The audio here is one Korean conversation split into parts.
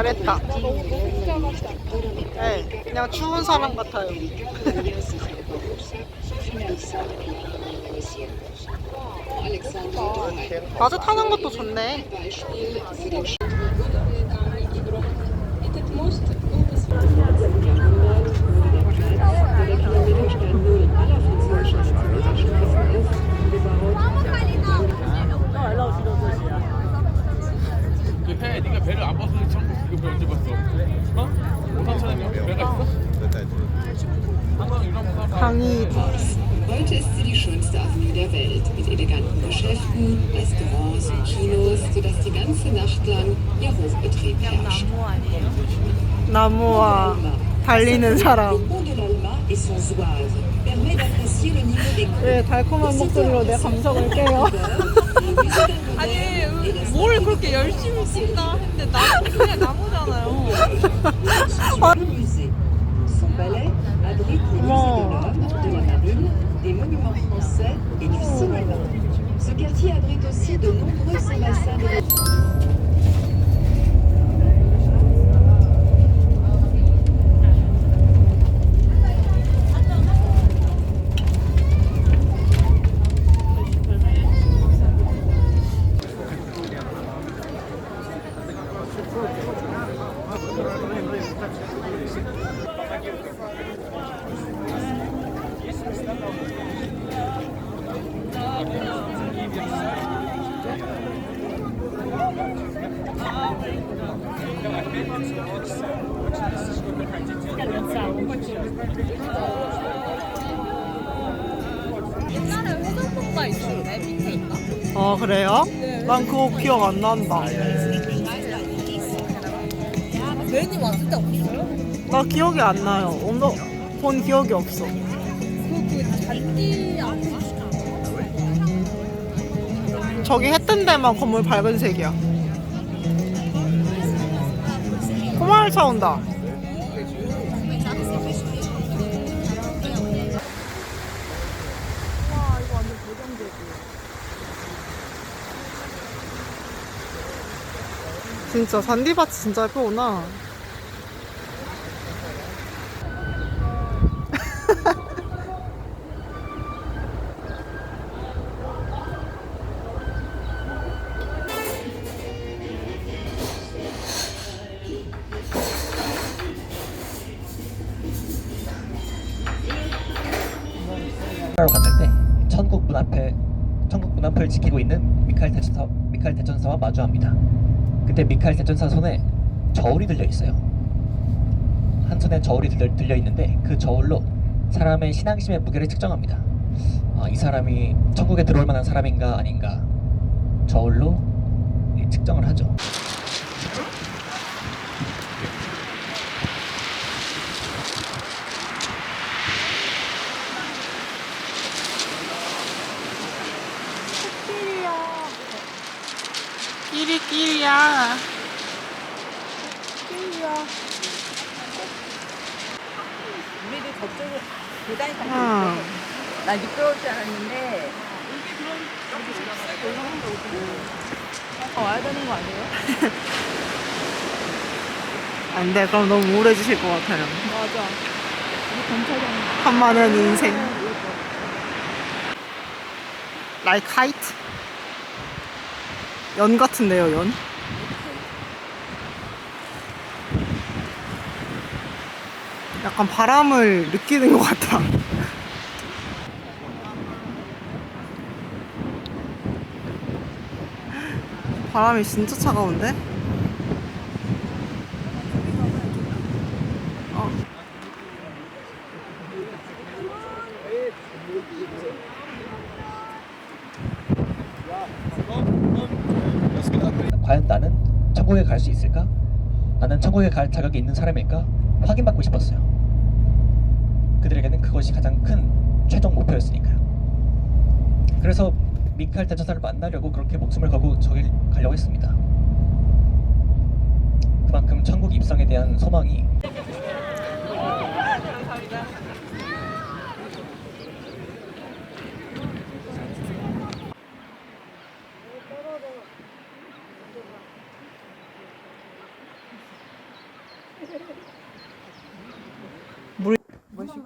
잘했다. 네, 그냥 추운 사람 같아요. 따뜻하는 것도 좋네. 해. 네가 배를 안 벗어서 천국 이거 배 언제 봤어? 어? 5천 원이면 배가 있어? 항상 이런 거 사서 강의 Heute ist sie die schönste Avenue der Welt mit eleganten Geschäften, Restaurants und Kinos, sodass die ganze Nacht lang ihr Hochbetrieb herrscht. 나무와 달리는 사람. 네, 달콤한 목소리로 내 감성을 깨요. 아니 뭘 그렇게 열심히 쓴다 했는데 나무 그냥 나무잖아요. Musée. Quartier abrite aussi de nombreuses ambassades. 아, 그래요? 난 그거 기억 안 난다. 매님 왔을 때 없어요? 나 기억이 안 나요. 오늘 본 기억이 없어. 그그 잔디 아닌가? 저기 했던 데만 건물 밝은 색이야. 꼬마을차 온다. 진짜 잔디밭이 진짜 예쁘구나. 하러 갔을 때 천국 문 앞에 천국 문 앞을 지키고 있는 미카엘 대천사 미카엘 대천사와 마주합니다. 그때 미카엘 대천사 손에 저울이 들려 있어요. 한 손에 저울이 들려, 들려 있는데 그 저울로 사람의 신앙심의 무게를 측정합니다. 아, 이 사람이 천국에 들어올 만한 사람인가 아닌가 저울로 예, 측정을 하죠. 끼리야. 우리도 저쪽으로 계단이 응. 나 미끄러울 줄 알았는데 어, 와야 되는 거 아니에요? 안 돼, 그럼 너무 우울해지실 것 같아요. 맞아. 우리 경찰관 한 많은 인생. Like kite? 연 같은데요, 연? 약간 바람을 느끼는 것 같아. 바람이 진짜 차가운데? 어. 과연 나는 천국에 갈 수 있을까? 나는 천국에 갈 자격이 있는 사람일까? 확인받고 싶었어요. 그들에게는 그것이 가장 큰 최종 목표였으니까요. 그래서 미카엘 대천사를 만나려고 그렇게 목숨을 걸고 저길 가려고 했습니다. 그만큼 천국 입성에 대한 소망이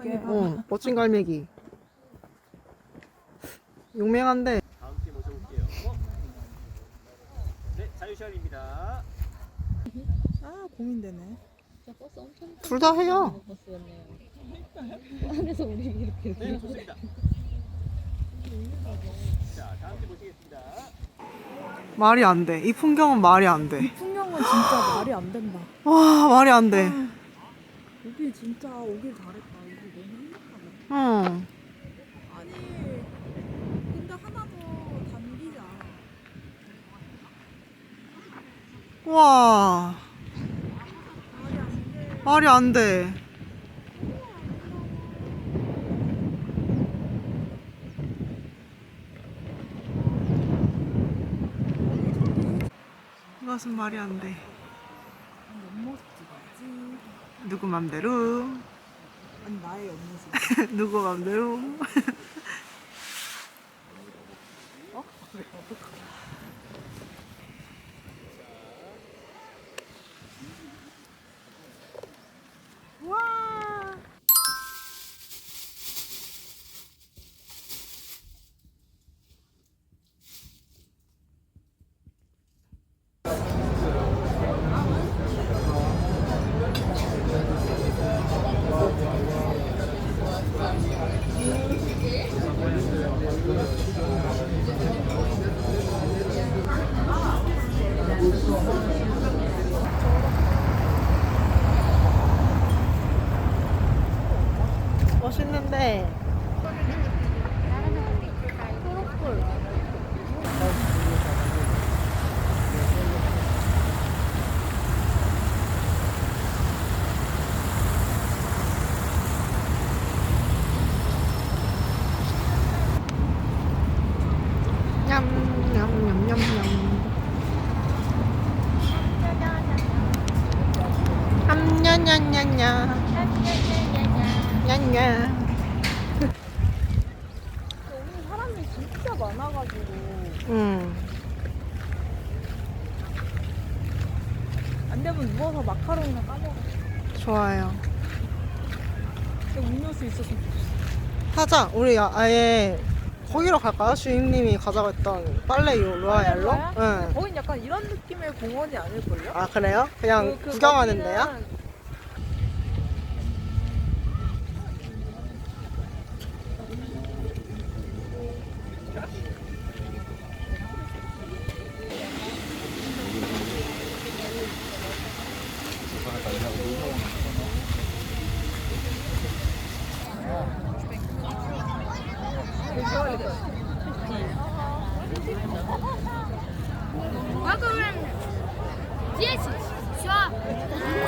이렇게. 어, 멋진 갈매기. 용맹한데. 다음 팀 모셔볼게요. 네, 자유시간입니다. 아 고민되네. 둘다 해요. 안에서 우리 이렇게 네, 좋습니다. 자, 다음 팀 모시겠습니다. 말이 안 돼. 이 풍경은 말이 안 돼. 풍경은 진짜 말이 안 된다. 와, 말이 안 돼. 여기 진짜 오길 잘했다. 응. 아니 근데 하나도 담기지 않아. 와. 말이 안 돼. 이것은 말이 안 돼. 옆모습 찍어야지. 누구 맘대로. 아니 나의 옆모습. 누구 맘대로. 와. 멋있는데. 냠냠냠냠 냠. 냠냠냠냠냠. 냠냠. 여기 사람이 진짜 많아가지고 응. 안 되면 누워서 마카롱이나 까먹어. 좋아요. 근데 음료수 있었으면 좋겠어. 하자. 우리 아- 아예 거기로 갈까요? 주임님이 가자고 했던 빨래 요 로아엘로? 응. 거긴 약간 이런 느낌의 공원이 아닐걸요? 아 그래요? 그냥 그- 그 구경하는 거기는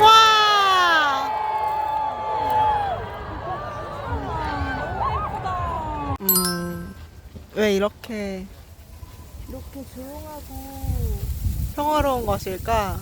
와. 음. 왜 이렇게 이렇게 조용하고 평화로운 것일까?